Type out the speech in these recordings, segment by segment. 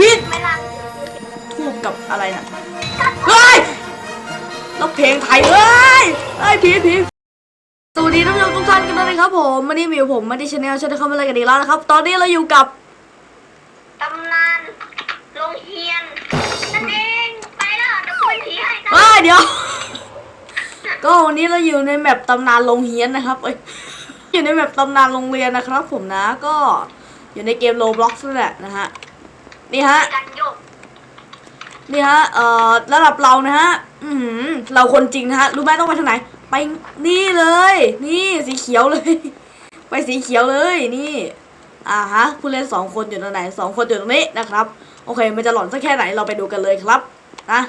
ชิดไม่นานทูบกับอะไรน่ะเฮ้ยแล้วเพลงไทยเฮ้ยเฮ้ยผีผีสวัสดีท่านผู้ชมทุกท่านกันด้วยนะครับผมวันนี้มีอยู่ผมมาที่ชาแนลชาแนลเข้ามาเลยกันอีกแล้วนะครับ ตอนนี้เราอยู่กับตำนานโรงเรียนนั่นเองไปแล้วจะคุยผีให้กันเฮ้ยเดี๋ยว ก็วันนี้เราอยู่ในแมปตำนานโรงเรียนนะครับเอ้ยอยู่ในแมปตำนานโรงเรียนนะครับ ผมนะก็อยู่ในเกมโลบล็อกนั่นแหละนะฮะ นี่ฮะกันโยกนี่ฮะ เอ่อ ระดับเรานะฮะ อือหือเราคนจริงนะฮะ รู้ไหมต้องไปทางไหน ไปนี่เลย นี่สีเขียวเลย ไปสีเขียวเลย นี่ อ่าฮะ ผู้เล่นสองคนอยู่ตรงไหนสองคนอยู่ตรงนี้นะครับ โอเค มันจะหลอนสักแค่ไหน เราไปดูกันเลยครับ นะ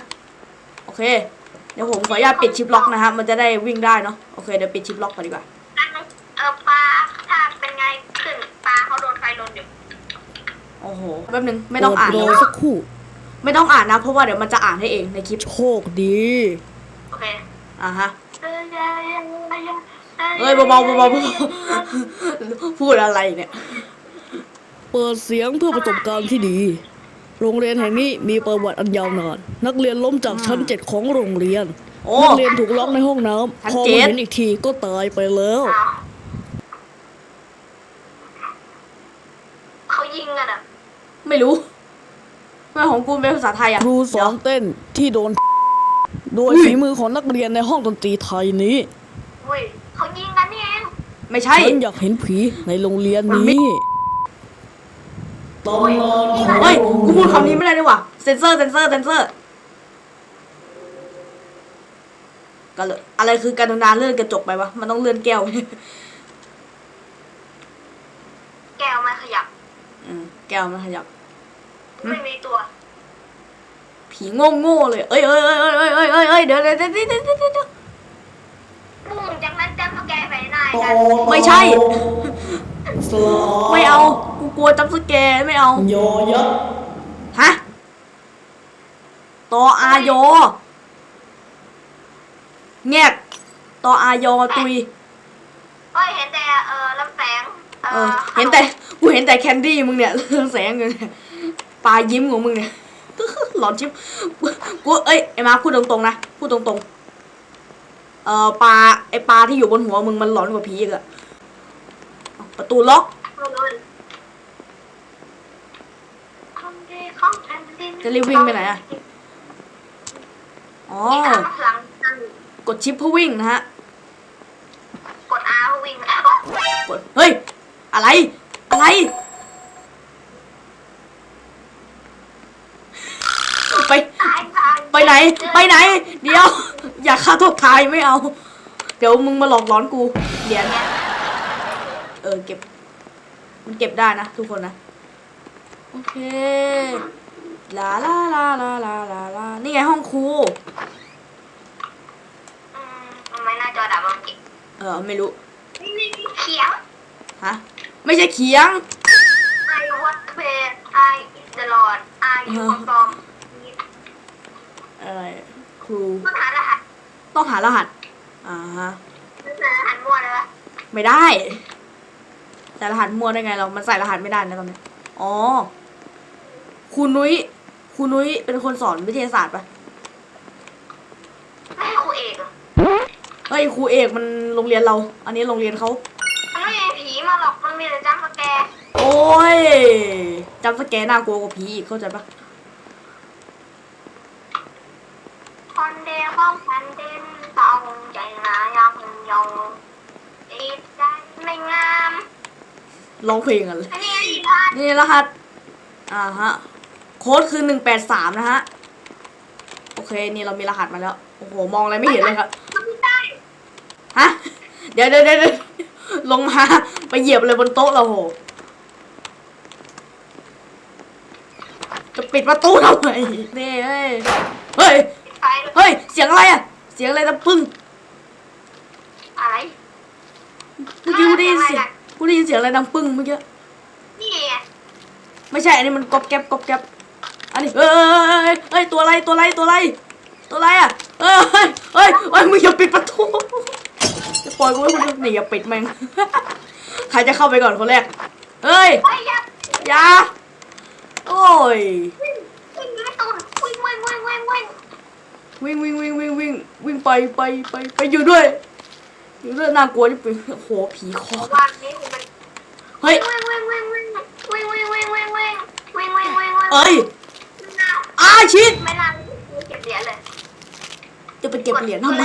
โอเค เดี๋ยวผมขออนุญาตปิดชิปล็อกนะฮะ มันจะได้วิ่งได้เนาะ โอเค เดี๋ยวปิดชิปล็อกก่อนดีกว่ากันเออปลาถ้าเป็นไงขึ้นปลาเขาโดนไฟลนอยู่ โอ้โหแป๊บนึงไม่ต้องอ่านโปรนะสักครู่ ไม่ต้องอ่านนะ เพราะว่าเดี๋ยวมันจะอ่านให้เองในคลิปโชคดี โอเคอ่าฮะเฮ้ยเฮ้ยเบาๆเบาๆเบาๆพูดอะไรเนี่ย เปิดเสียงเพื่อประสบการณ์ที่ดี โรงเรียนแห่งนี้มีประวัติอันยาวนาน นักเรียนล้มจากชั้นเจ็ดของโรงเรียนโอ้นักเรียนถูกล็อกในห้องน้ชั้นำพอเจ็มาดเห็นอีกทีก็ตายไปแล้วอ้าวเขายิงกันอะ ไม่รู้ไม่ของกูเป็นภาษาไทยอะครูสอนเต้นที่โดน โดยอุ้ยฝีมือของนักเรียนในห้องดนตรีไทยนี้เว้ยเขายิงกันนี่เองไม่ใช่ ฉันอยากเห็นผีในโรงเรียนนี้ตำนานของเฮ้ยกูพูดคำนี้ไม่ได้ด้วยว่ะเซนเซอร์เซนเซอร์เซนเซอร์ก็เลยอะไรคือการนานเลื่อนกระจกไปวะ มันต้องเลื่อนแก้ว แก้วไม่ขยับ อืม แก้วมันขยับ ไม่มีตัว ผีโง่โง่ๆเลย เอ้ยเอ้ยเอ้ยเอ้ยเอ้ยเอ้ยเอ้ยเดี๋ยวเดี๋ยวเดี๋ยวเดี๋ยวเดี๋ยวเดี๋ยวปุ้งจากนั้นจะมาแก้ไฟหน้ากันไม่ใช่สลาไม่เอา กูกลัวจัมป์สแกร์ไม่เอายอยักษ์ฮะตออายอแงกตออายอตุยเฮ้ยเห็นแต่เออลำแสงเออเห็นแต่ กูเห็นแต่แคนดี้มึงเนี่ยเรื่องแสงเลยเนี่ยปลายิ้มของมึงเนี่ยหลอนชิบกูกูเอ้ยไอ้มาพูดตรงๆนะพูดตรงๆเอ่อปลาไอ้ปลาที่อยู่บนหัวมึงมันหลอนกว่าผีอีกอะเอาประตูล็อกจะรีบวิ่งไปไหนอะอ๋อนี่ข้างหลังนั่นกดชิปเพื่อวิ่งนะฮะ กด R วิ่งกดเฮ้ย อะไร อะไร ไปตายตายไปไหน ไปไหน เดี๋ยว อย่าฆ่าตัวตายไม่เอา เดี๋ยวมึงมาหลอกหลอนกูเหรียญเนี่ยเออเก็บ มันเก็บได้นะทุกคนนะ โอเค ลาลาลาลาลาลาลานี่ไงห้องครูอืมทำไมหน้าจอดับมันเก็บเออไม่รู้นี่นี่นี่เขียงฮะ ไม่ใช่เขียง I want to play I is the Lord I you come from อะไรครูต้องหารหัสต้องหารหัสอ่าฮะต้องหารหัสมั่วเลยวะไม่ได้ แต่รหัสมั่วได้ไงเรา มันใส่รหัสไม่ได้นะตอนนี้อ๋อครูนุ้ยครูนุ้ยเป็นคนสอนวิทยาศาสตร์ปะไม่ให้ครูเอกเหรอเฮ้ยครูเอกมันโรงเรียนเรา อันนี้โรงเรียนเขา ยจำสแกนน่ากลัวกว่าผีอีกเข้าใจปะคอนเดลของแผ่นดินต้องใจนายังยงจิตใจไม่งามร้องเพลงกันเลย อันนี้อีกอันนี่รหัส อ่าฮะ โค้ดคือหนึ่งแปดสามนะฮะ โอเค นี่เรามีรหัสมาแล้ว โอ้โห มองอะไรไม่เห็นเลยครับมันไม่ได้ฮะเดี๋ยวเดี๋ยวเดี๋ยวเดี๋ยวลงมา ไปเหยียบเลยบนโต๊ะเราโห จะ ปิดประตูทำไมนี่เฮ้ย เฮ้ยปิดไฟเลยเฮ้ย เสียงอะไรอะเสียงอะไรนะพึ่งอะไร เมื่อกี้กูได้ยินเสียงกูได้ยินเสียงอะไรดังปึ้งเมื่อกี้ นี่ไงไม่ใช่ อันนี้มันก๊อบแก๊บก๊อบแก๊บอันนี้เอ้ยเอ้ย ตัวอะไร ตัวอะไร ตัวอะไร ตัวอะไรอะเอ้ยเอ้ยเอ้ยเอ้ย มึงอย่าปิดประตู จะปล่อยกูไว้คนเดียวนี่อย่าปิดแม่ง ใครจะเข้าไปก่อนคนแรก เฮ้ย เฮ้ยอยับอย่า โอ้ย วิ่งวิ่งไม่ตูนวิ่งวิ่งวิ่งวิ่งวิ่งวิ่งวิ่งวิ่งวิ่งวิ่งวิ่งไปไปไปไปอยู่ด้วย อยู่ด้วยน่ากลัวที่เป็นโอ้โหผีคอวันนี้มเป็นเฮ้ย วิ่งวิ่งวิ่งวิ่งวิ่งวิ่งวิ่งวิ่งวิ่งวิ่งวิ่งวิ่งวิ่งเอ้ยอ้าชิดไม่น่เก็บเหรียญเลย จะไปเก็บเหรียญทำไม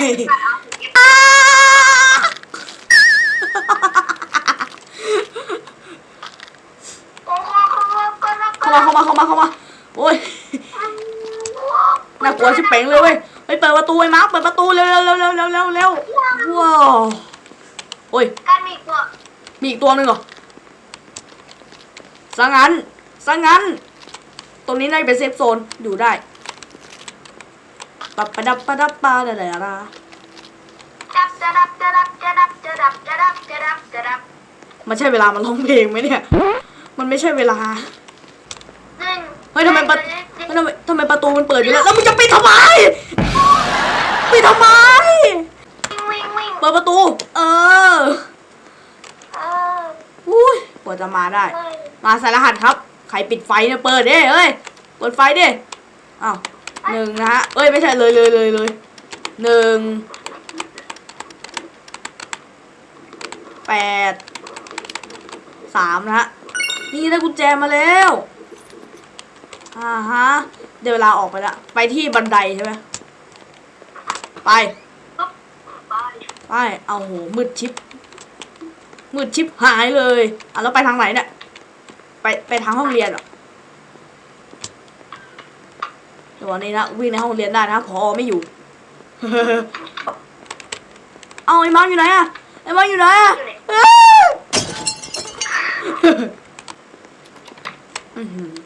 เข้ามาเข้ามาเข้ามาเข้ามาเข้ามาโอ้ยน่ากลัวชิบเป๋งเลยเว้ยไปเปิดประตูไอ้มาร์คเปิดประตูเร็วเร็วเร็วเร็วเร็วเร็วเร็วว้าวโอ้ยการมีตัวมีอีกตัวหนึ่งเหรอซะงั้นซะงั้น ตรงนี้น่าจะเป็นเซฟโซนอยู่ได้ปับปะดับปะดับปะดะดะดะจับจะดับจะดับจะดับจะดับจะดับจะดับจะดับมันใช่เวลามันร้องเพลงไหมเนี่ย มันไม่ใช่เวลาดึงเฮ้ยทำไมประเฮ้ยทำไมทำไมประตูมันเปิดอยู่แล้วแล้วมึงจะปิดทำไมปิดทำไม วิ่งวิ่งวิ่งเปิดประตู เออเอออุ้ยกว่าจะมาได้เฮ้ยมาใส่รหัสครับ ใครปิดไฟเนี่ยเปิดเด้เอ้ยเปิดไฟดิอ้าวหนึ่งนะฮะเอ้ยไม่ใช่เลยเลยเลยเลยหนึ่งแปดสามนะฮะนี่ได้กุญแจมาแล้ว อ่าฮะ เดี๋ยวเวลาออกไปละ ไปที่บันไดใช่ไหมไปปุ๊บไป ไป เอาโห มืดชิป มืดชิปหายเลย อะแล้วไปทางไหนเนี่ย ไปไปทางห้องเรียนเหรอเดี๋ยววันนี้นะวิ่งในห้องเรียนได้นะพอไม่อยู่ เอาไอ้มาร์คอยู่ไหนอะไอ้มาร์คอยู่ไหนอะอ้าวอื้อหือ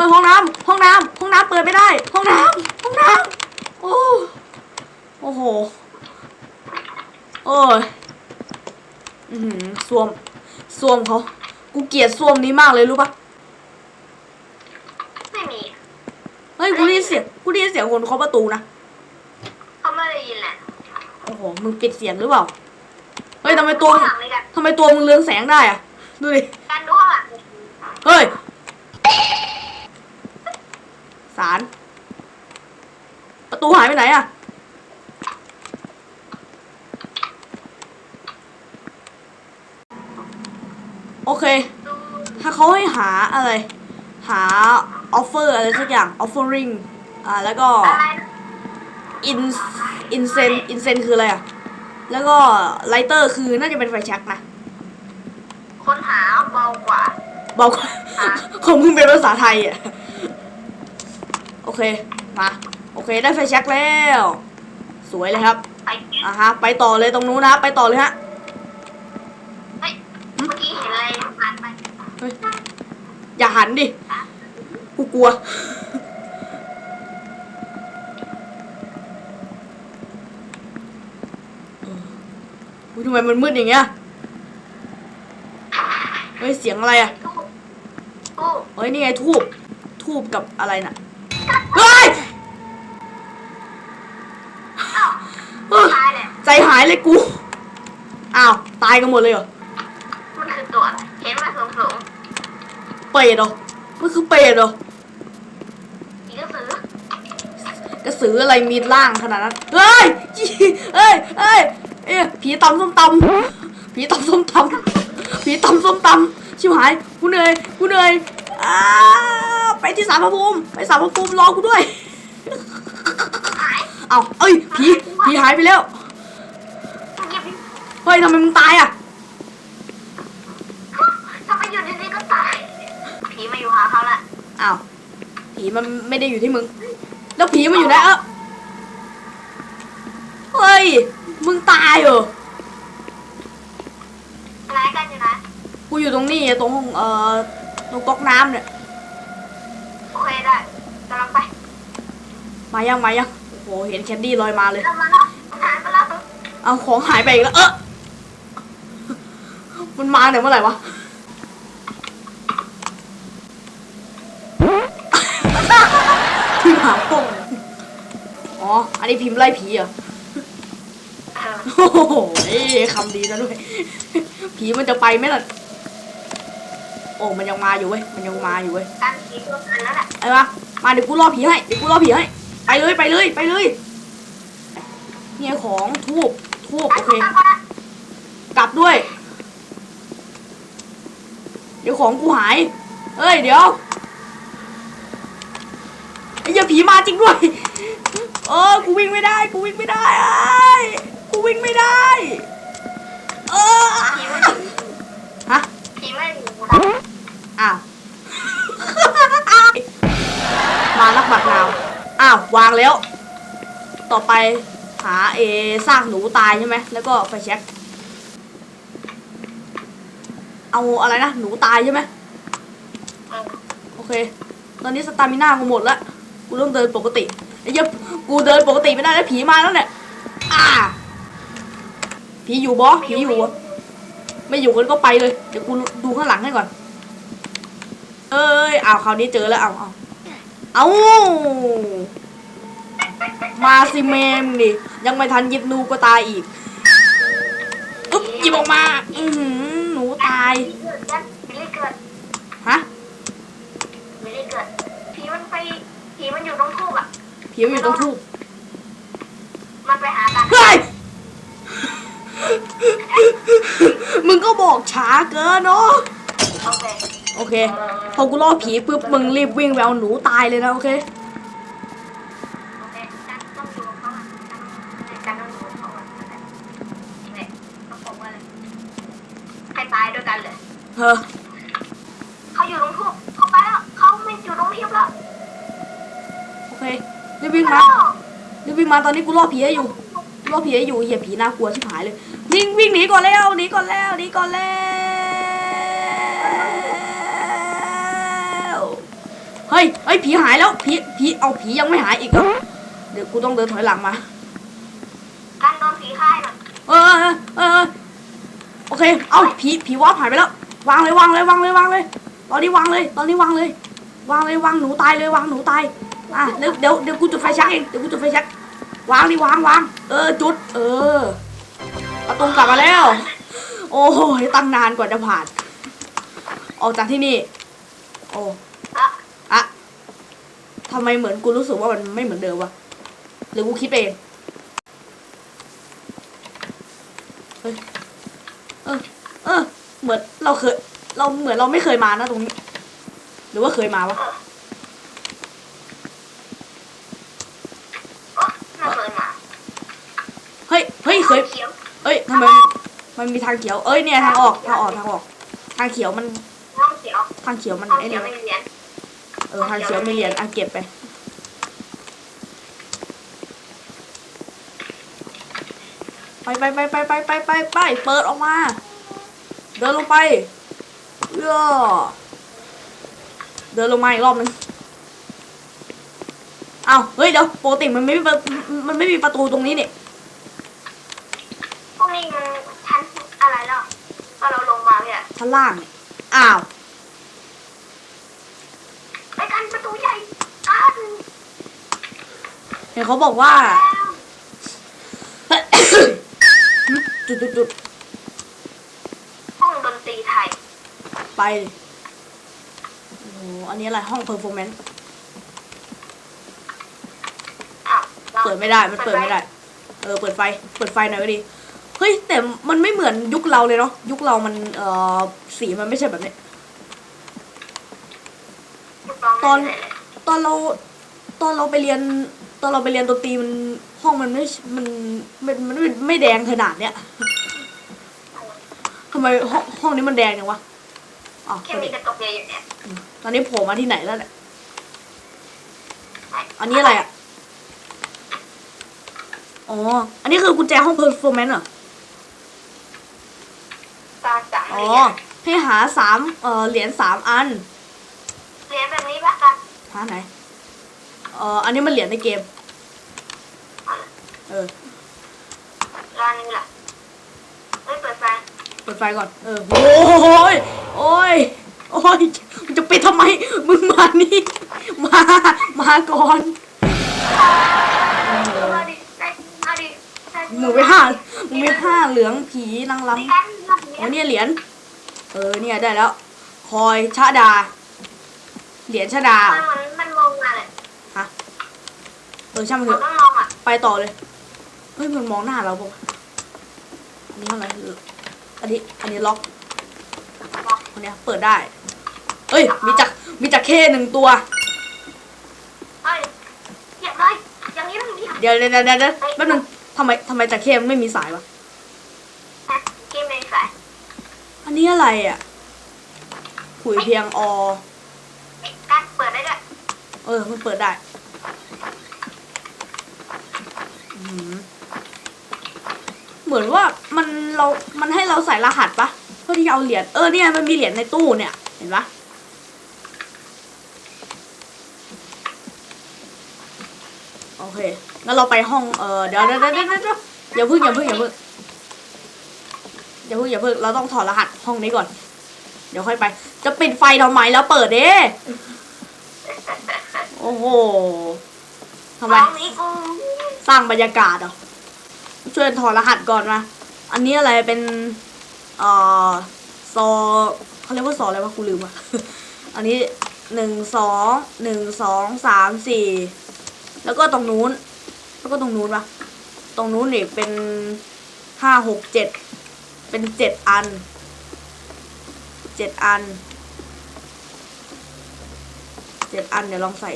ออเออห้องน้ำห้องน้ำห้องน้ำเปิดไม่ได้ ห้องน้ำห้องน้ำโอ้โอ้โหโอ้ยอือหือส้วมส้วมเขากูเกลียดส้วมนี้มากเลยรู้ปะไม่มีเฮ้ยกูได้ยินเสียงกูได้ยินเสียงคนเคาะประตูนะเขาไม่ได้ยินแหละโอ้โหมึงปิดเสียงหรือเปล่าเฮ้ยทำไมตัวข้างมึงหลังเลยกันทำไมตัวมึงเรืองแสงได้อะดูดิการดูข้างหลังเฮ้ย สาร ประตูหายไปไหนอะโอเคดูถ้าเขาให้หาอะไร หาออฟเฟอร์อะไรสักอย่าง offering อ่า แล้วก็อะไรนะอินอินเซนอินเซนคืออะไรอะแล้วก็ไลเตอร์คือน่าจะเป็นไฟแช็กนะ ค้นหาเบากว่าบอกว่า ของมึงเป็นภาษาไทยอะโอเคมาโอเคได้ไฟแช็กแล้ว สวยเลยครับไปเก็บอะฮะไปต่อเลยตรงนู้นนะไปต่อเลยฮะเฮ้ยเมื่อกี้เห็นอะไรผ่านไปเฮ้ยอย่าหันดิกูกลัวอุ้ยทำไมมันมืดอย่างเงี้ยเฮ้ยเสียงอะไรอะตู้ตู้เฮ้ยนี่ไงทูบทูบกับอะไรน่ะ เฮ้ย อ้าว เออ ตายเลย ใจหายเลยกู อ้าว ตายกันหมดเลยเหรอ มันคือตัวอะไรเห็นมาสูงสูงเปรตเหรอ มันคือเปรตเหรอๆผีกระสือกระสืออะไรมีร่างขนาดนั้น เฮ้ยเฮ้ยเฮ้ยเอ๊ะผีตำส้มตำผีตำส้มตำผีตำส้มตำชิบหายกูเหนื่อยกูเหนื่อยอ้าไปที่สารพระภูมิ ไปสารพระภูมิรอกูด้วยหายเอาเอ้ยผีผีหายไปแล้วมันเก็บเฮ้ยทำไมมึงตายอะทำไมอยู่ดีๆก็ตาย ผีมาอยู่หาเขาละอ้าวผีมันไม่ได้อยู่ที่มึง แล้วผีมันอยู่ไหนเออเฮ้ย มึงตายเหรอไหนกันอยู่นะ กูอยู่ตรงนี้ตรงเอ่อตรงก๊อกน้ำเนี่ย โอเคได้กำลังไป มายังมายังโอ้โหเห็นแคนดี้ลอยมาเลยเริ่มมาแล้วหายไปแล้วเอาของหายไปอีกแล้ว เออ มันมาเนี่ยเมื่อไหร่วะพิมพ์หาพงอ๋อ อันนี้พิมพ์ไล่ผีเหรอเออโอ้โหคำดีนะด้วย ผีมันจะไปไหมล่ะ โอ้ มันยังมาอยู่เว้ย มันยังมาอยู่เว้ยการผีตัวกันแล้วแหละไอ้มามาเดี๋ยวกูล่อผีให้ เดี๋ยวกูล่อผีให้ ไปเลยไปเลยไปเลย เนี่ยของทูบทูบการโอเคตัวกันนะกลับด้วย เดี๋ยวของกูหายเฮ้ย เดี๋ยวไอ้เหี้ยผีมาจริงด้วย เออ กูวิ่งไม่ได้ กูวิ่งไม่ได้ไอ้ยกูวิ่งไม่ได้ เออผีไม่อยู่ฮะผีไม่อยู่นะอ้าว มานักบัตรนาว อ้าว วางแล้ว ต่อไปหาเอซากหนูตายใช่ไหม แล้วก็ไฟแช็ก เอาอะไรนะ หนูตายใช่ไหมเออโอเค ตอนนี้สตามิน่ากูหมดแล้วกูเริ่มเดินปกติไอ้เหี้ยกูเดินปกติไม่ได้แล้วผีมาแล้วเนี่ยอ่าผีอยู่บอผีอยู่บอไม่อยู่กันก็ไปเลย เดี๋ยวกูดูข้างหลังให้ก่อน เอ้ยอ้าวคราวนี้เจอแล้วเอาเอาเอามาสิเมมดิยังไม่ทันหยิบนูก็ตายอีกอึ๊บหยิบออกมา อือ ตายเกิดกันบิลลี่เกิดฮะบิลลี่เกิดผีมันไปผีมันอยู่ตรงทูบอะผีมันอยู่ตรงทูบมันไปหากันเฮ้ยมึงก็บอกช้าเกินเนาะโอเคโอเคพอกูล่อผีปุ๊บมึงรีบวิ่งไปเอาหนูตายเลยนะโอเค โอเคกันต้องอยู่กับเขาอะกันต้องอยู่กับเขาอะเนี่ยต้องบอกว่าอะไรให้ตายด้วยกันเลย เฮ้ อเขาอยู่ตรงทูบเขาไปแล้วเขาไม่อยู่ตรงทิพย์แล้วโอเครีบวิ่งมารีบวิ่งมาตอนนี้กูล่อผีให้อยู่ล่อผีให้อยู่เหี้ยผีน่ากลัวชิบหายเลยวิ่งวิ่งหนีก่อนแล้วหนีก่อนแล้วหนีก่อนแล้วเฮ้ยเฮ้ยผีหายแล้วผีผีเอาผียังไม่หายอีกเหรอเดี๋ยวกูต้องเดินถอยหลังมากันโดนผีค่ายหน่อยเออเออเออเออโอเค เอาผีผีวาร์ปหายไปแล้ว วางเลยวางเลยวางเลยวางเลยตอนนี้วางเลยตอนนี้วางเลยวางเลยวางหนูตายเลยวางหนูตายอะเดี๋ยวเดี๋ยวเดี๋ยวกูจุดไฟแชักเองเดี๋ยวกูจุดไฟแชักวางดิวางวางเออจุด เออประตูกลับมาแล้ว โอ้โหตั้งนานกว่าจะผ่าน ออกจากที่นี่ โอ้อะทำไมเหมือนกูรู้สึกว่ามันไม่เหมือนเดิมวะหรือกูคิดเองเฮ้ย เหมือนเราเคย เราเหมือนเราไม่เคยมานะตรงนี้ หรือว่าเคยมาวะโอ๊ะไม่เคยมาเฮ้ยเฮ้ยเคยเขียวเอ้ยทำไมมันมีทางเขียว เอ้ยเนี่ยทางออกทางออกทางออก ทางเขียวมันห้องเขียวทางเขียวมันห้องไอ้เขียนี่วไม่มีเหรียญเออทางเขียวไม่เรียนอะเก็บไปไปไปไปไปไปไปไปไปเปิดออกมา เดินลงไปเออเดินลงมาอีกรอบนึงอ้าวเฮ้ยเดี๋ยวปกติมันไม่มีประมันไม่มีประตูตรงนี้นี่พวกนี้มันชั้นอะไรแล้วพอเราลงมาเนี่ยชั้นล่างนี่อ้าวไปกันประตูใหญ่กันเห็นเขาบอกว่าแล้วจุดจุดจุด ห้องดนตรีไทย ไปดิโอ้โหอันนี้อะไรห้องเพอร์ฟอร์แมนซ์อ้าวราเปิดไม่ได้ มันเปิดไม่ได้ เออ เปิดไฟ เปิดไฟหน่อยก็ดี เฮ้ย แต่มันไม่เหมือนยุคเราเลยเนาะ ยุคเรามัน เอ่อ สีมันไม่ใช่แบบนี้ ตอน ตอนเรา ตอนเราไปเรียน ตอนเราไปเรียนดนตรีมัน ห้องมันไม่ มัน มันมันไม่ไม่แดงขนาดเนี้ยทำไมห้องห้องนี้มันแดงจังวะ อ๋อแค่มีกระจกใหญ่อยู่เนี่ยตอนนี้โผล่มาที่ไหนแล้วเนี่ยอันนี้อะไรอะ อ๋อ อันนี้คือกุญแจห้องเพอร์ฟอร์แมนซ์เหรอตาจ๋าอ๋อ ให้หาสามเอ่อ เหรียญสามอัน เหรียญแบบนี้ปะกันฮะะไหน เอ่อ อันนี้มันเหรียญในเกม เออร้านนี้แหละเฮ้ยเปิดไฟ เปิดไฟก่อน เออ โอ้ย โอ้ย โอ้ยมึงจะปิดทำไม มึงมานี่ มา มาก่อนเอาดิได้เอาดิได้มึงไปห้ามึงไปห้าเหลืองผีนางรำมีการรอบโอ้นี้เนี่ยเหรียญ เออ เนี่ยได้แล้ว คอยชะดา เหรียญชะดา มันเหมือนมันมองมาเลยเออช่างมันมัเถนอะต้องมองอะไปต่อเลย เฮ้ยมันมองหน้าเราปะวะอันนี้เท่าไหร่ อันนี้ อันนี้ล็อกอันเนี้ยเปิดได้ เอ้ย มีจัก มีจักเข้หนึ่งตัวเฮ้ยเหยียบเลยอย่างนี้ต้องเหยียบเดี๋ยวเดี๋ยวเดี๋ยวเดี๋ยวแป๊บนึงทำไมทำไมจักเข้มันไม่มีสายวะฮะกินไม่ใส่อันนี้อะไรอะขุยเพียงอ การเปิดได้ด้วยเออ มันเปิดได้ อื้อหือ เหมือนว่ามันเรา มันให้เราใส่รหัสปะเพื่อที่จะเอาเหรียญ เออเนี่ยมันมีเหรียญในตู้เนี่ย เห็นปะโอเค งั้นเราไปห้อง เออเดี๋ยวเดี๋ยวเดี๋ยวเดี๋ยวเดี๋ยวอย่าเพึ่งอย่าเพึ่งอย่าเพึ่งอย่าเพึ่งอย่าเพึ่งเราต้องถอดรหัสห้องนี้ก่อน เดี๋ยวค่อยไป จะปิดไฟทำไมแล้วเปิดเด้โอ้โหทำไม สร้างบรรยากาศเหรอ ช่วยถอดรหัสก่อนมา อันนี้อะไรเป็นเอ่อซอเขาเรียกว่าซออะไรวะกูลืมอะ อันนี้หนึ่งสองหนึ่งสองสามสี่แล้วก็ตรงนู้น แล้วก็ตรงนู้นปะตรงนู้นอีกเป็นห้าหกเจ็ดเป็นเจ็ดอันเจ็ดอันเจ็ดอันเดี๋ยวลองใส่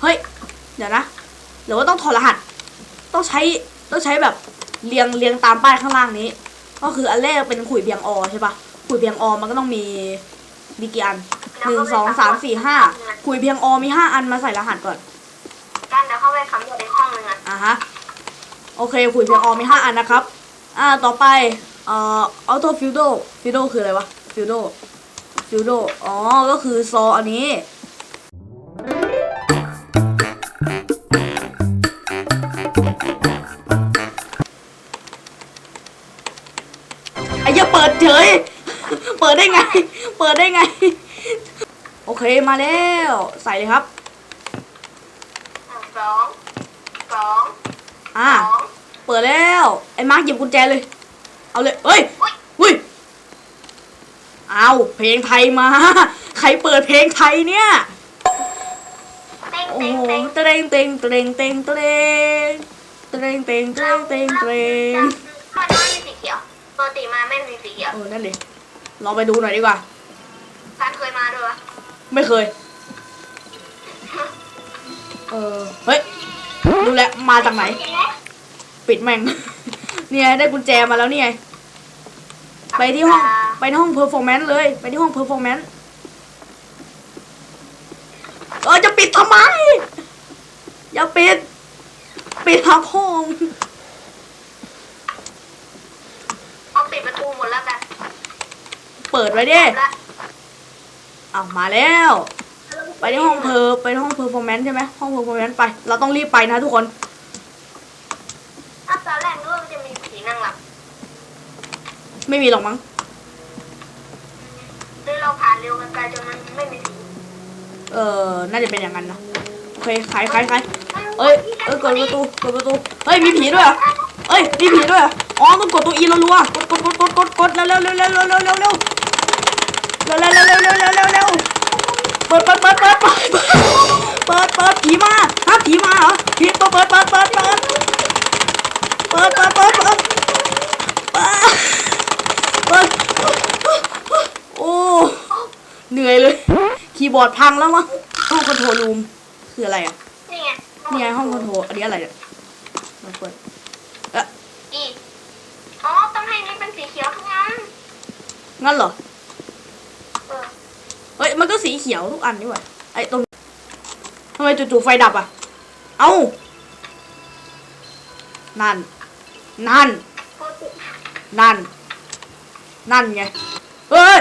เฮ้ย เดี๋ยวนะหรือว่าต้องถอดรหัส ต้องใช้ต้องใช้แบบเรียงเรียงตามป้ายข้างล่างนี้ ก็คืออันแรกเป็นขุยเพียงอใช่ปะขุยเพียงอมันก็ต้องมีมีกี่อันหนึ่งสองสามสี่ห้าขุยเพียงอมีห้าอันมาใส่รหัสก่อนการเดี๋ยวเข้าไปสำรวจในห้องนึงอะอะฮะโอเคขุยเพียงอมีห้าอันนะครับ อ่าต่อไปเอ่อออโต้ฟิวโดฟิวโดคืออะไรวะฟิวโดฟิวโดอ๋อก็คือซออันนี้ ปิดได้ไง เปิดได้ไง โอเคมาแล้ว ใส่เลยครับหนึ่งสองสองอ่าสองเปิดแล้ว ไอ้มาร์คหยิบกุญแจเลย เอาเลยเฮ้ยอุ๊ยอุ้ยเอาเพลงไทยมา ใครเปิดเพลงไทยเนี่ยเต็งโอ้เต็งโหเต็งเตรงเตรงเตรงเตรงเตรงเตรงเตรงเตรงเตรงเตรงทำไมมันไม่มีสีเขียวปกติมาไม่มีสีเขียวเออนั่นดิล องไปดูหน่อยดีกว่า การเคยมาด้วยวะไม่เคย เออ เฮ้ยดูแลวมาจากไหน ปิดแม่ง เนี่ยได้กุญแจมาแล้วนี่ไงไปที่ห้อง ไปที่ห้องเพอร์ฟอร์แมนซ์เลย ไปที่ห้องเพอร์ฟอร์แมนซ์เออจะปิดทำไม อย่าปิด ปิดทับห้องห้องปิดประตูหมดแล้วกัน เปิดไว้ดิแล้วเอามาแล้ว ไปที่ห้องเพอร์ไปที่ห้องเพอร์ฟอร์แมนซ์ใช่ไหมห้องเพอร์ฟอร์แมนซ์ไป เราต้องรีบไปนะทุกคนอะตอนแรกนึกว่ามันจะมีผีนั่งหลับไม่มีหรอกมั้งหรือเราผ่านเร็วกันไปจนมันไม่มีผีเออน่าจะเป็นอย่างนั้นนะโอเคใครใครใครเอ้ยเอ้ยกดประตูกดประตูเฮ้ยมีผีด้วยเหรอเอ้ยมีผีด้วยเหรออ๋อต้องกดตัวอีรัวๆกดกดกดกดกดกดเร็วเร็วเร็วเร็วเร็วเร็ว เร็วเร็วเร็วเร็วเร็วเร็วเร็วเปิดเปิดเปิดเปิดเปิดเปิดเปิดเปิดผีมาฮะผีมาเหรอผีเปิดเปิดเปิดเปิดเปิดเปิดเปิดเปิดเปิดเปิดโอ้เหนื่อยเลย คีย์บอร์ดพังแล้วมั้งห้องคอนโทรลรูมคืออะไรอะนี่ไงนี่ไงห้องคอนโทรลอันนี้อะไรเนี่ยมาเปิดเอ๊ะอีอ๋อต้องให้นี่เป็นสีเขียวทั้งนั้นงั้นเหรอ เฮ้ยมันก็สีเขียวทุกอันนี่หว่าไอ้ตรงทำไมจู่ๆไฟดับอะ เอ้า นั่น นั่นปกตินั่น นั่นไงเฮ้ย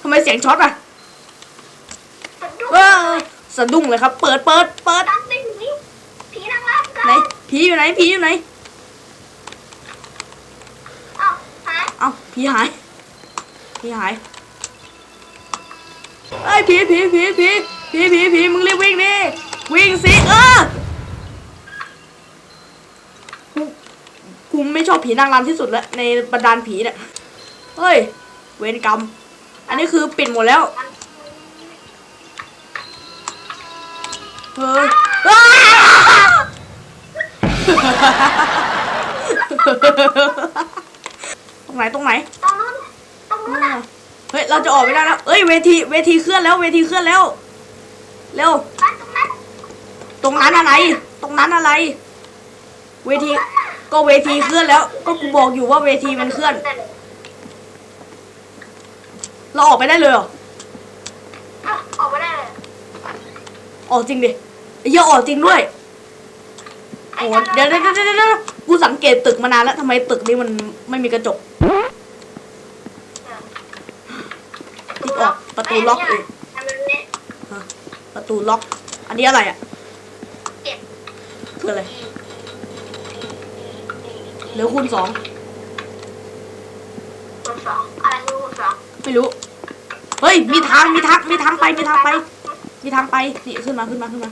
ทำไมเสียงช็อตอะสะดุ้งเออสะดุ้งเลยครับ เปิดเปิดเปิดดันไปหนีผีนางรำกันไหนผีอยู่ไหนผีอยู่ไหนเอ้าหายเอ้าผีหายผีหาย ไอ้ยผีผีผีผีผีผีผีมึงรีบวิ่งดิวิ่งสิเออกูกูไม่ชอบผีนางรำที่สุดแล้วในบรรดาลผีเนี่ยเฮ้ย เวรกรรม อันนี้คือปิดหมดแล้วมันเฮ้ยอ้าตรงไหนตรงไหน ตรงนู้นตรงนู้นอะ เฮ้ยเราจะออกไม่ได้แล้วเอ้ยเวทีเวทีเคลื่อนแล้วเวทีเคลื่อนแล้วเร็วบ้านตรงนั้นตรงนั้นอะไร ตรงนั้นอะไร เวทีก็เวทีเคลื่อนแล้ว ก็กูบอกอยู่ว่าเวทีมันเคลื่อน เราออกไปได้เลยเหรออะออกไปได้เลยออกจริงดิไอ้เหี้ยออกจริงด้วยโอ้เดี๋ยวเดี๋ยวเดี๋ยวเดี๋ยวเดี๋ยวกูสังเกตตึกมานานแล้วทำไมตึกนี้มันไม่มีกระจกที่ ออกประตูล็อกอีกอันนั้นเนี่ยประตูล็อก อันนี้อะไรอะเก็บคืออะไรเหลือคูณสองคูณสองอะไรคือคูณสองไม่รู้ เฮ้ย มีทาง มีทาง มีทางไป มีทางไป มีทางไป นี่ขึ้นมา ขึ้นมา ขึ้นมา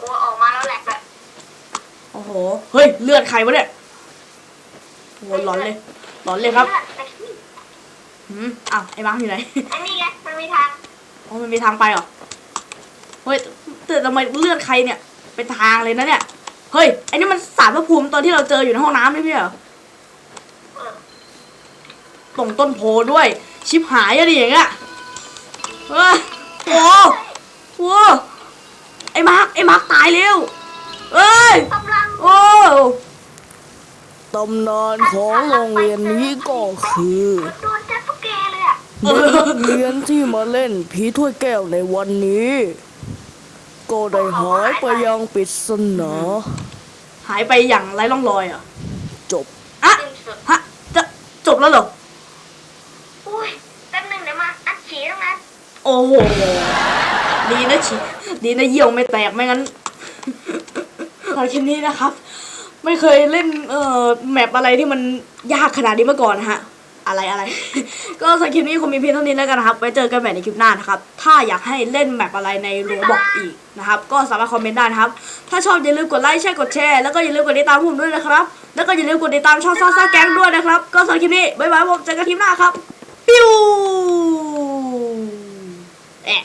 โอ้ออกมาแล้วแหลกเลยโอ้โห เฮ้ย เลือดใครวะเนี่ยโอ้โหร้อนเลยร้อนเลยครับไอ้นี่หืมอ้าวไอ้มาร์คอยู่ไหนไอ้นี่ไงมันมีทางอ๋อมันมีทางไปเหรอ เฮ้ยแต่ทำไมเลือดใครเนี่ย เป็นทางเลยนะเนี่ย เฮ้ยไอ้นี่มันสารพระภูมิตอนที่เราเจออยู่ในห้องน้ำไม่ใช่เหรอเออตรงต้นโพด้วย ชิบหายอะดิอย่างเงี้ยเฮ้ยโอ้โหไอ้มาร์คไอ้มาร์คตายเร็วเอ้ยกำลังโอ้ ตำนานของโรงเรียนนี้ก็คือโดนจัสเกเลยอะเด็กนักเรียนที่มาเล่นผีถ้วยแก้วในวันนี้ ก็ได้หายไปอยังปริศนาหายไปอย่างไร้ร่องรอยเหรอะจบ อะจริงสุดฮะจะจบแล้วเหรอ อุ้ยแป๊บหนึงเดี๋ยวมาอัดฉี่ตรงนั้นโอ้โห ดีนะฉีดีนะเยี่ยวไม่แตกไม่งั้นตอนคลิปนี้นะครับ ไม่เคยเล่นเอ่อแมปอะไรที่มันยากขนาดนี้มาก่อนนะฮะ อะไรอะไร ก็สำหรับคลิปนี้คงมีเพียงเท่านี้แล้วกันนะครับไว้เจอกันใหม่ในคลิปหน้านะครับ ถ้าอยากให้เล่นแมปอะไรในโรบอกอีกนะครับ ก็สามารถคอมเมนต์ได้นะครับ ถ้าชอบอย่าลืมกดไลค์แชร์กดแชร์แล้วก็อย่าลืมกดติดตามผมด้วยนะครับ แล้วก็อย่าลืมกดติดตามช่องซ่าซ่าแก๊งด้วยนะครับ ก็สำหรับคลิปนี้บ๊ายบายผมเจอกันคลิปหน้าครับปิ้วแอะ